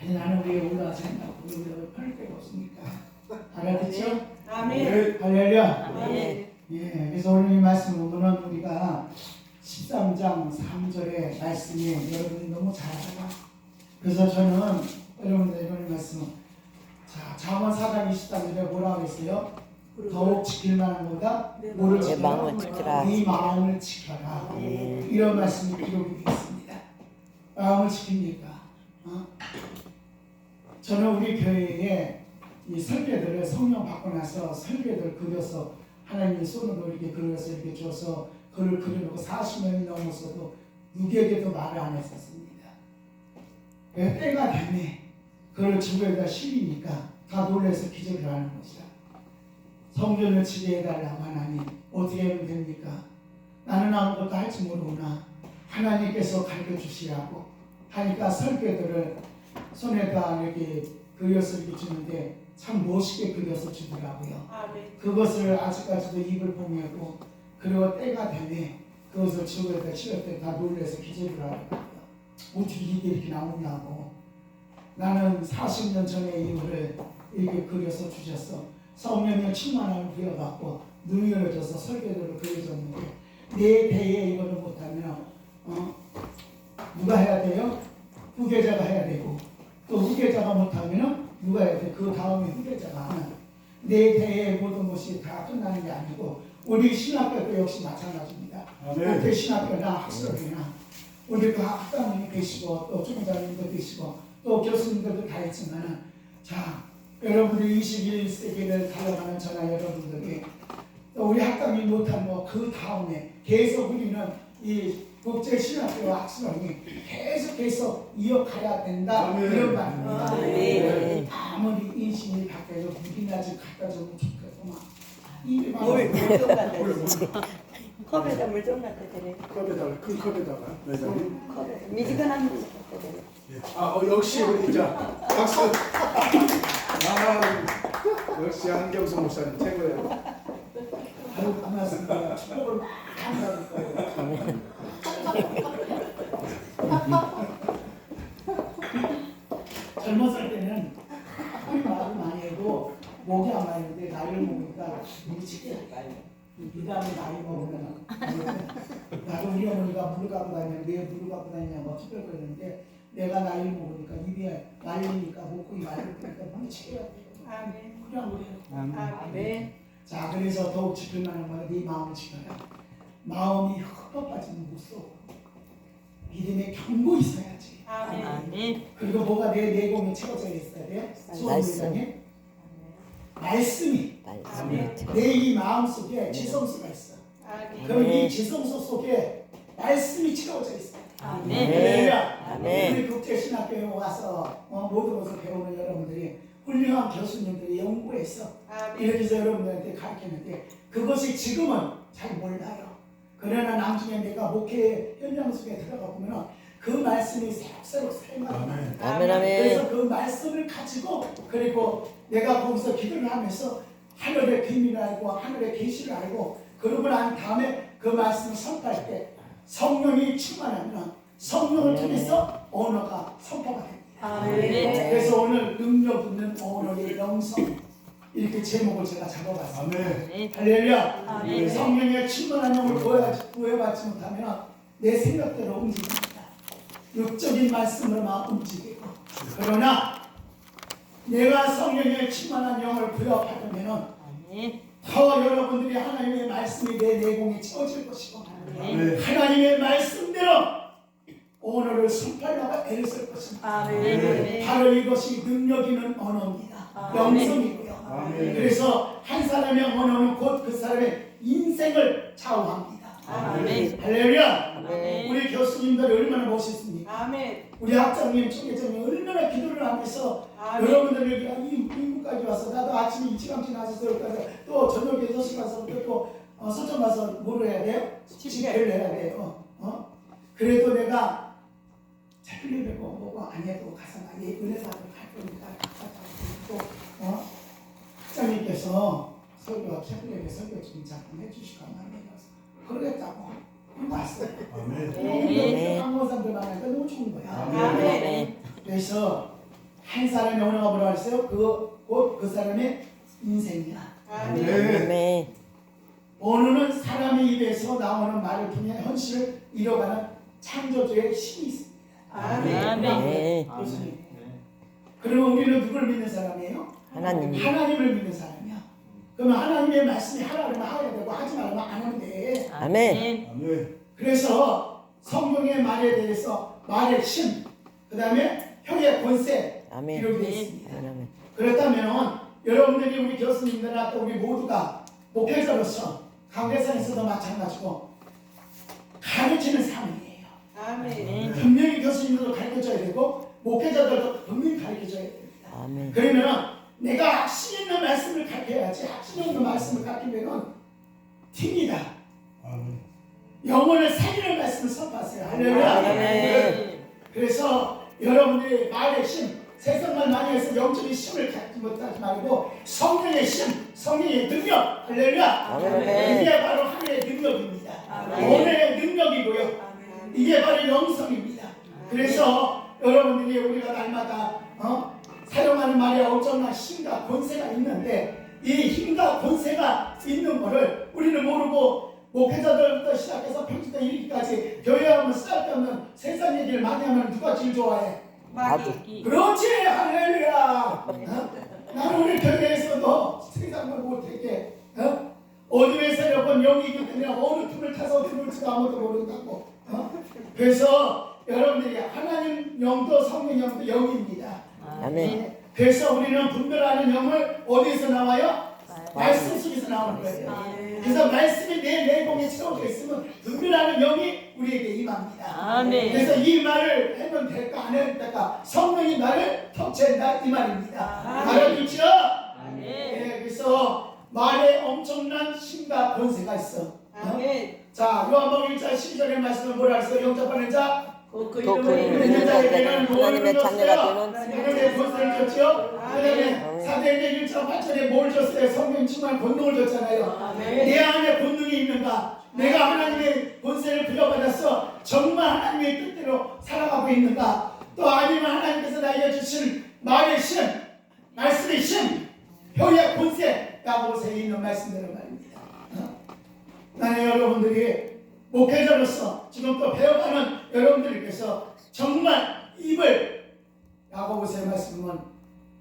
아니, 나는 위에 올라와서 생각하고 여기다 팔 데가 없으니까 알아듣죠? 아멘. 할렐루야 아멘. 예, 그래서 오늘 이 말씀 보면은 우리가 13장 3절의 말씀이 여러분이 너무 잘 알아요. 그래서 저는 여러분들 이번 말씀은 자, 잠언 4장 23절에 뭐라고 했어요? 더욱 지킬 만한 보다 뭐를 내? 마음을 지키라. 네 마음을 지켜라. 이런 말씀이 기록이 되어 있습니다. 마음을 지킵니까? 어? 저는 우리 교회에 이 설교들을 성령 받고 나서 설교들 그려서 하나님이 손으로 이렇게 그려서 이렇게 줘서 그걸 그려놓고 40년이 넘었어도 누구에게도 말을 안 했었습니다. 왜 때가 됐네. 그걸 주변에다 실리니까 다 놀라서 기적을 하는 것이야. 성전을 지배해달라고 하나님 어떻게 하면 됩니까? 나는 아무것도 할줄 모르구나. 하나님께서 가르쳐 주시라고 하니까 설교들을 손에다 이렇게 그려서 이렇게 주는데 참 멋있게 그려서 주더라고요. 아멘. 그것을 아직까지도 입을 보내고 그리고 때가 되네 그것을 주변에다 실을 때다 놀래서 기절을 하더라고요. 어떻게 이게 이렇게 나오냐고 나는 40년 전의 이유를 이렇게 그려서 주셨어. 성령의 충만함을 부여받고 능력을 서 설계도를 그려줬는데 내 대에 이거를 못하면 어? 누가 해야 돼요? 후계자가 해야 되고 또 후계자가 못하면 누가 해야 돼? 그 다음에 후계자가 하는 내 대의 모든 것이 다 끝나는 게 아니고 우리 신학교도 역시 마찬가지입니다. 국회 신학교나 학술이나 우리 그 학장님이 계시고 또 총장님도 계시고 또 교수님들도 다 있지만은 자 여러분들 21세기를 달려가는 저나 여러분들이 또 우리 학장님 못한 뭐 그 다음에 계속 우리는 이 국제 신학교 학술이 계속해서 이어가야 된다 아멘. 이런 말입니다. 아멘. 아무리 인심이 바뀌어도 우리나 집 갖다 주면 좋겠구만. 입이 물. 물좀 갖다 주세요. 컵에다 물 좀 갖다 드려. 컵에다가 큰 컵에다가 매장님. 컵에 미지근한 물 갖다 드려. 아 어, 역시 우리 자 박수. 아 역시 한경수 목사님 최고예요. 축복을. 젊었을 때는 말을 많이 해도 목이 안 마는데 나이를 먹으니까 목이 칙칙할까요? 이 다음에 나이 먹으면 나도 우리 어머니가 물 갖고 다니면 왜 물을 갖고 다니냐고 투덜거리는데 내가 나이를 먹으니까 입이 말리니까 목이 말리니까 돼요. 아멘. 그냥 그래요. 아멘. 자 그래서 더욱 지킬 만한 거는 네 마음을 지켜라 마음이 헛헛빠지면 못 써. 믿음에 경고 있어야지 아멘. 아멘. 그리고 뭐가 내 내공에 채워져 있어야 돼? 말씀. 말씀이 말씀을 들어. 내이 마음 속에 지성소가 있어 아멘. 그럼 이 지성소 속에 말씀이 채워져 있어 아멘. 할렐루야 아멘. 우리 국제신학교에 와서 어, 모든 것을 배우는 여러분들이 훌륭한 교수님들이 연구해서 아멘. 이렇게 해서 여러분들한테 가르치는데 그것이 지금은 잘 몰라요. 그러나 나중에 내가 목회 현장 속에 들어가 보면 그 말씀이 새록새록 살만합니다. 아멘. 아멘 아멘. 그래서 그 말씀을 가지고 그리고 내가 거기서 기도를 하면서 하늘의 비밀을 알고 하늘의 계시를 알고 그러고 난 다음에 그 말씀을 선포할 때 성령이 충만하면 성령을 통해서 언어가 선포가 됩니다. 아멘. 그래서 오늘 능력 있는 언어의 영성 이렇게 제목을 제가 잡아봤습니다. 아멘. 할렐루야. 아멘. 성령의 충만한 영을 구해받지, 구해받지 못하면 내 생각대로 움직입니다. 육적인 말씀으로만 움직이고 그러나 내가 성령의 충만한 영을 부여받으면. 더 여러분들이 하나님의 말씀이 내 내공에 채워질 것이고 아멘. 하나님의 말씀대로 언어를 선포하려고 애를 쓸 것입니다. 아멘. 바로 이것이 능력 있는 언어입니다. 아멘. 영성이고요. 아멘. 그래서 한 사람의 언어는 곧 그 사람의 인생을 좌우합니다. 아멘. 할렐루야. 아멘. 우리 교수님들 얼마나 멋있습니까? 아멘. 우리 학장님, 총회장님 얼마나 기도를 하면서 아멘. 여러분들 여기 이 미국까지 와서 나도 아침에 일찌감치 나서서 여기까지 또 저녁에 6시 가서 또, 또 어, 서점 가서 뭐를 해야 돼요? 집회. 집회를 해야 돼요. 어? 그래도 내가 책을 읽고 뭐고 안 해도 가서 많이 은혜사를 갈 거니까 또 어? 학장님께서 설교 책을 설교 좀 잠깐 해주실까 말이라서 그러겠다고 왔어요. 아멘. 네. 한국 사람들 만나니까 너무 좋은 거야. 아멘. 그래서 한 사람의 언어가 뭐라 했어요? 그곧 그 사람의 인생이야. 아멘. 네. 아멘. 언어는 사람의 입에서 나오는 말을 통해 현실을 이뤄가는 창조주의 힘이 있습 니다. 아멘. 네. 교수님. 그러면 우리는 누굴 믿는 사람이에요? 하나님. 하나님을 믿는 사람이야. 그러면 하나님의 말씀이 하라면 하야 되고 하지 말라면 안 하면 돼. 아멘. 아멘. 그래서 성경의 말에 대해서 말의 힘, 그 다음에 혀의 권세 아멘. 이렇게 되어 있습니다. 아멘. 그렇다면 여러분들이 우리 교수님들이나 또 우리 모두가 목회자로서 강대상에서도 마찬가지고 가르치는 사람이에요. 아멘. 교수님들도 가르쳐줘야 되고 목회자들도 분명히 가르쳐줘야 됩니다. 아멘. 그러면 내가 확신 있는 말씀을 가르쳐야지 확신 없는 말씀을 가르치면 팁니다. 아멘. 영혼을 살리는 말씀을 선포하세요. 할렐루야. 아멘. 그래서 여러분들이 말의 힘, 세상말 많이 해서 영적인 힘을 갖지 못하지 말고 성령의 힘, 성령의 능력, 할렐루야. 아멘. 이게 바로 힘과 권세가 있는데 이 힘과 권세가 있는 거를 우리는 모르고 목회자들부터 시작해서 평소때 이르기까지 교회 하면 쓸데없는 세상 얘기를 많이 하면 누가 제일 좋아해? 마귀. 그렇지 할렐루야 어? 나는 우리 교회에서도 세상을 못하게 어? 어둠에서 여번 영이 있기 때문에 어느 틈을 타서 들어올지도 아무도 모른다고 어? 그래서 여러분들이 하나님 영도 성령 영도 영입니다 아멘. 그래서 우리는 분별하는 영을 어디서 나와요? 말씀 속에서 나오는 거예요 그래서 말씀이 내 내공에 채워져 있으면 분별하는 영이 우리에게 임합니다 아멘. 그래서 이 말을 하면 될까 안 해도 될까 성령이 나를 터치한다 이 말입니다. 알아듣죠? 아멘. 네, 그래서 말에 엄청난 힘과 권세가 있어 어? 아멘. 자 요한복음 1장 12절의 말씀을 뭐라 했어요? 영접하는 자 그그 믿는 자에게는 하나님의 뭘 자녀가? 되는 사도행전 1장 8절에 뭘 줬어요? 성령 충만 권능을 줬잖아요. 내 안에 본능이 있는가? 내가 하나님의 본세를 부여받았어. 정말 하나님의 뜻대로 살아가고 있는가? 또 아니면 하나님께서 나에게 주신 말의 신, 말씀의 신, 혀의 본세, 야고보서에 있는 말씀대로 말입니다. 어? 나는 여러분들이 목회자로서 지금 또 배워가는 여러분들께서 정말 입을 야고보서의 말씀은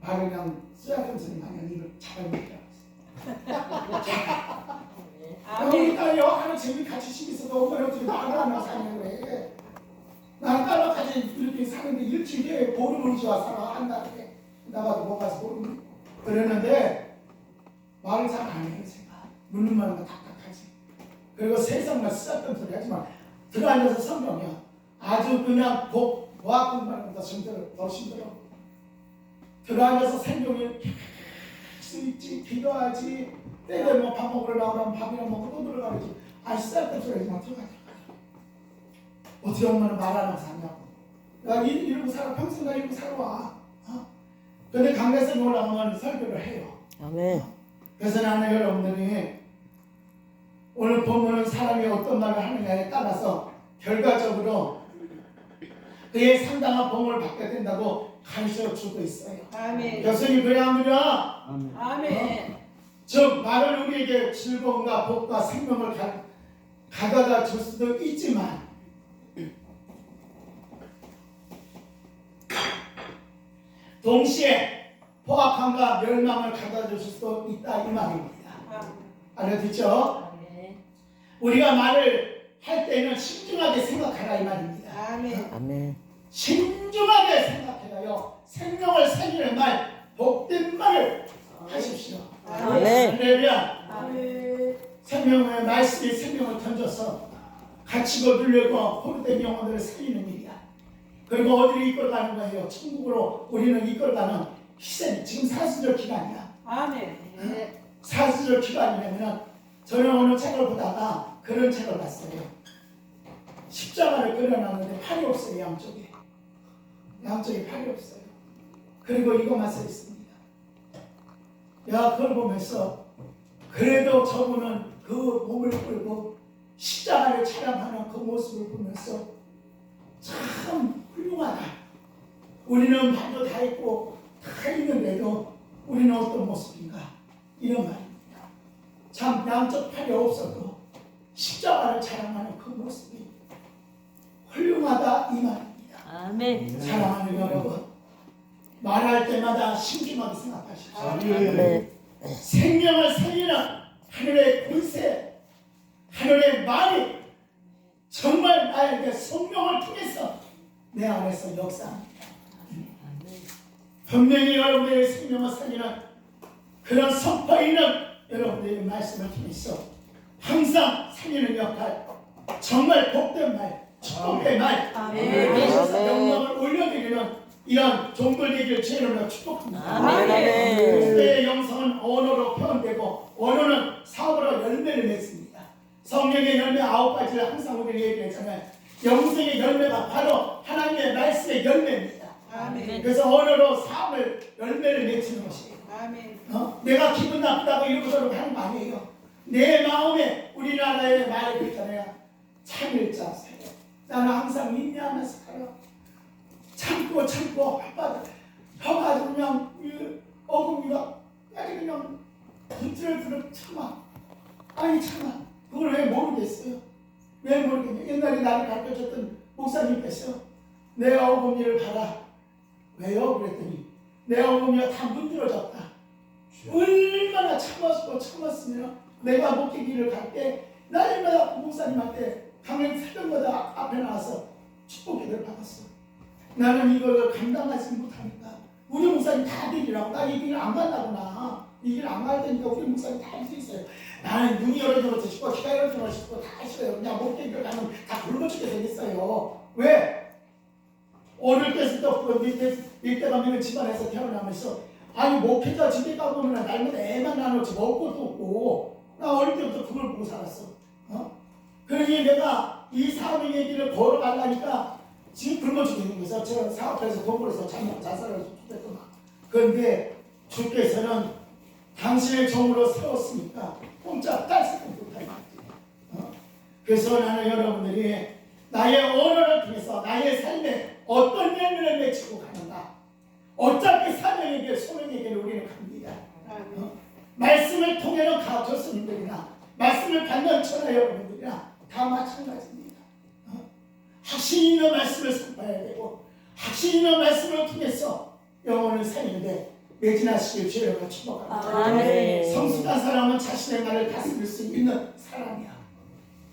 바로 그냥 쓰라면서 마냥 입을. 아멘. 그러니까요 하루 종일 같이 있어도 어떻게 나를 안 사는 거래 나는 딸랑까지 이렇게 사는데 일주일에 보름을 지와 살아 한 달에 나가도 못 가서 보름 그러는데 말을 잘안 해요 제가. 묻는 말만 답답하지 그리고 세상만 쓰잘데없는 소리 하지만 들어앉아서 성경이야. 아주 그냥 복 보아 공부하는 것보다 힘들어 더 힘들어. 들어앉아서 생명을 쓰있지 기도하지. 때에 뭐밥 먹으러 나오라면 밥이나 먹고 또 들어가야지. 아 쓸데없는 소리 하지마. 들어가 들어가 어떻게 엄마는 말안 하고 사냐고. 야 이- 이러고 살아. 평생 나 이러고 살아와. 어? 근데 강대성에 올라가면 설교를 해요. 아멘. 그래서 나는 여러분들이 오늘 보면은 사람이 어떤 말을 하느냐에 따라서 결과적으로 그의 상당한 복을 받게 된다고 가르쳐 주고 있어요 아멘. 교수님 그래 안 그래? 아멘. 아멘. 즉 말은 우리에게 즐거움과 복과 생명을 가, 가져다 줄 수도 있지만 동시에 포악함과 멸망을 가져다 줄 수도 있다 이 말입니다. 알아듣죠? 우리가 말을 할 때는 신중하게 생각하라 이 말입니다. 아멘. 아멘. 신중하게 생각해라요. 생명을 살리는 말, 복된 말을 하십시오. 아멘. 할렐루야. 아멘. 생명의 말씀이 생명을 던져서 갇히고 눌려고 호르된 영혼들을 살리는 일이야. 그리고 어디를 이끌어가는 거예요? 천국으로 우리는 이끌어가는 희생. 지금 사수절 기간이야. 아멘. 사수절 기간이냐면 저는 어느 책을 보다가 그런 책을 봤어요. 십자가를 그려놨는데 팔이 없어요 양쪽에. 양쪽에 팔이 없어요. 그리고 이거만 써 있습니다. 야 그걸 보면서 그래도 저분은 그 몸을 끌고 십자가를 촬영하는 그 모습을 보면서 참 훌륭하다. 우리는 발도 다 있고 다 있는데도 우리는 어떤 모습인가 이런 말입니다. 참 양쪽 팔이 없어도 십자가를 자랑하는 그 모습이 훌륭하다 이 말입니다. 아멘. 사랑하는 여러분 말할 때마다 신중하게 생각하십시오. 아멘. 네. 생명을 살리는 하늘의 권세, 하늘의 말이 정말 나에게 성령을 통해서 내 안에서 역사합니다. 분명히 여러분들의 생명을 살리는 그런 선포 있는 여러분들의 말씀을 통해서 항상 살리는 역할, 정말 복된 말, 축복의 말, 아멘. 하나님께서 아멘. 영광을 올려드리는 이런 종들에게 죄를 축복합니다. 아멘. 그때의 영성은 언어로 표현되고 언어는 사업으로 열매를 맺습니다. 성령의 열매 아홉 가지를 항상 우리가 얘기했잖아요. 영성의 열매가 바로 하나님의 말씀의 열매입니다. 아멘. 그래서 언어로 사업을 열매를 맺히는 것이에요. 아멘. 어? 내가 기분 나쁘다고 이러고 저러고 하는 거 아니에요. 내 마음에 우리나라의 말이 있잖아요. 참을자 세요. 나는 항상 인내하면서 살아. 참고 참고 혓바닥 혀가 그냥 이 어금니가 아주 그냥 부들부들 참아. 아니 참아. 그걸 왜 모르겠어요? 왜 모르겠냐? 옛날에 나를 가르쳐줬던 목사님께서 내 어금니를 봐라. 왜요? 그랬더니 내 어금니가 다 문드러졌다. 얼마나 참았고 참았으면 내가 목회기를 갈때 날마다 그 목사님한테 강연 새벽마다 앞에 나와서 축복기를 받았어. 나는 이걸 감당하지 못하니까 우리 목사님 다 되리라고 나 이 길 안 간다구나 이 길 안 갈 테니까 우리 목사님 다 할 수 있어요 나는 눈이 열어져서 싶고 귀가 열어져서 싶고 다 하시어요 그냥 목회기를 가면 다 굶어 죽게 생겼어요 왜? 어릴 때부터 그 밑에 밑에 가면 집안에서 태어나면서 아니 목회자 집에 가보면 날마다 애만 나눠지 먹을 것도 없고 나 어릴 때부터 그걸 보고 살았어 어? 그러니 내가 이 사명의 길을 걸어가려니까 지금 굶어 죽겠는 거죠 저 사업해서 돈 벌어서 자살을 죽겠구나 그런데 주께서는 당신의 종으로 세웠으니까 공짜 딸새도 못하게 어? 그래서 나는 여러분들이 나의 언어를 통해서 나의 삶에 어떤 열매를 맺히고 가는가 어차피 사명에게 소명에게 우리는 갑니다 어? 말씀을 통해는 가 교수님들이나 말씀을 받는 전하 여러분들이나 다 마찬가지입니다 어? 확신 있는 말씀을 선포해야 되고 확신 있는 말씀을 통해서 영혼을 살리는데 매진하시길 주여가 축복합니다 아멘. 성숙한 사람은 자신의 말을 다스릴 수 있는 사람이야.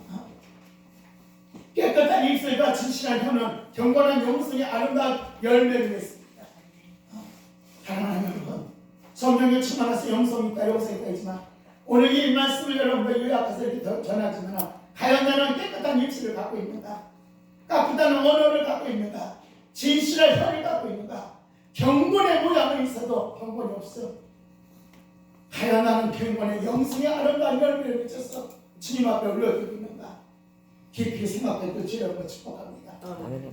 어? 깨끗한 입술과 진실한 혀는 경건한 영성이 아름다운 열매를 맺습니다. 성경에 충만해서 영성이 있다, 영성이 있다 있지만 오늘 이 말씀을 여러분들 요약해서 이렇게 더 전하지만 과연 나는 깨끗한 입술을 갖고 있는가? 깨끗한 언어를 갖고 있는가? 진실한 혀를 갖고 있는가? 경건의 모양은 있어도 경건이 없어. 과연 나는 경건의 영성의 아름다운 열매를 맺어서 주님 앞에 올려드리고 있는가? 깊이 생각해 그 주여로 축복합니다.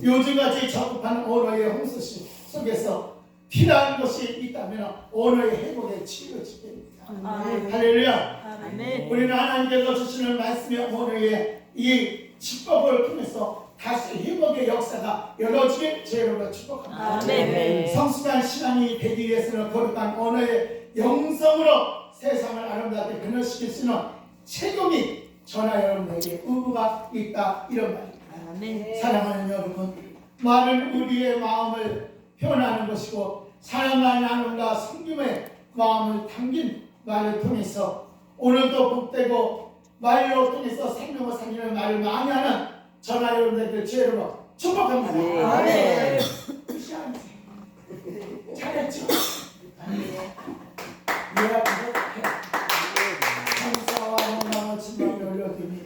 요즘같이 적급한 언어의 홍수시 속에서 필요한 것이 있다면 언어의 회복에 치료지됩니다. 아멘. 할렐루야! 아멘. 우리는 하나님께서 주시는 말씀의 언어의 이 직법을 통해서 다시 회복의 역사가 열어지길 주여로 축복합니다. 아멘. 성숙한 신앙이 되기 위해서는 거룩한 언어의 영성으로 세상을 아름답게 변화시킬 수 있는 책임이 전하 여러분에게 의무가 있다 이런 말입니다. 아멘. 사랑하는 여러분, 말은 우리의 마음을 표현하는 것이고 사랑과 나눔과 섬김의 마음을 담긴 말을 통해서 오늘도 복되고 말로 통해서 생명을 살리는 말을 많이 하는 전하 여러분들 죄로 축복합니다. 아멘. 끝이 아니세요. 잘했죠?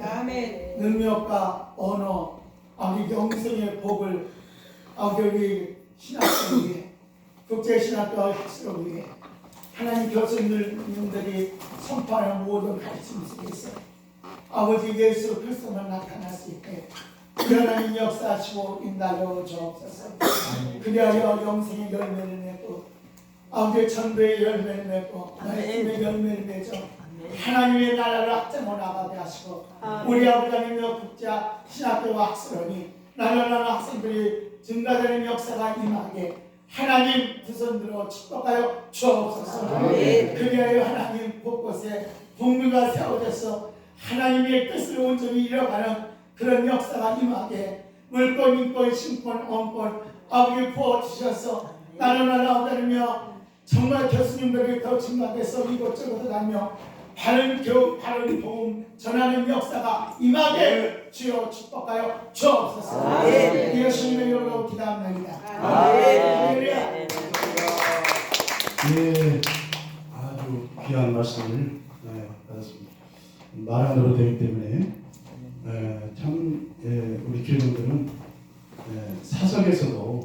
아멘. 능력과 언어, 아기 영성의 복을 아기 신학교 위해 국제신학교 학습을 위해 하나님 교수님들이 선포하는 모든 가르침 속에서 아버지 예수 그리스도만 나타날 수 있게 하나님 역사하시고 인도하여 주옵소서. 그리하여 영생의 열매를 맺고 아버지 천도의 열매를 맺고 말씀의 열매를 맺어 하나님의 나라를 확장해 나가게 하시고. 우리 아버지 하나님의 국자 신학교와 학습원이 나라라는 학생들이 증가되는 역사가 임하게 하나님 두손 들어 축복하여 주옵소서. 아멘. 그리하여 하나님 곳곳에 공부가 세워져서 하나님의 뜻을 온전히 이뤄가는 그런 역사가 임하게 물권, 인권, 신권, 언권 아버지 부어주셔서 나는 나라오다르며 정말 교수님들이 더 증가돼서 이곳저곳 다니며 바른 교육, 바른 복음 전하는 역사가 임하게 주여 축복하여 주옵소서. 아멘. 예수님의 이름으로 기도합니다. 아멘. 할렐루야. 예, 아주 귀한 말씀을 네, 받았습니다. 말한대로 되기 때문에 예, 참 예, 우리 교인들은 예, 사석에서도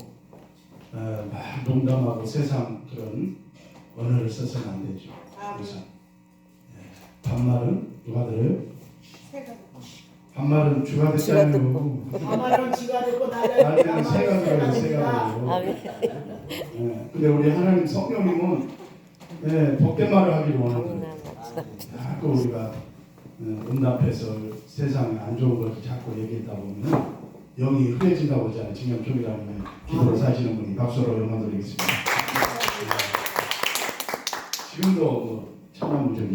예, 막 농담하고 세상 그런 언어를 써서는 안 되죠. 그래서 예, 반말은 누가 들어요? 반말은 주가 주가 됐잖아요. 아마는 지가 나중에 나를 새가 들어요, 새가 들어요. 아, 네. 예, 근데 우리 하나님 성령님은 예, 복된 말을 하기를 원하거든요. 자꾸 우리가 어, 응답해서 세상에 안 좋은 것을 자꾸 얘기했다 보면 영이 흐려진다고 하잖아요. 지금 쪽이라면 기도로 사시는 분이 박수로 영광 드리겠습니다. 지금도 뭐 천하무적이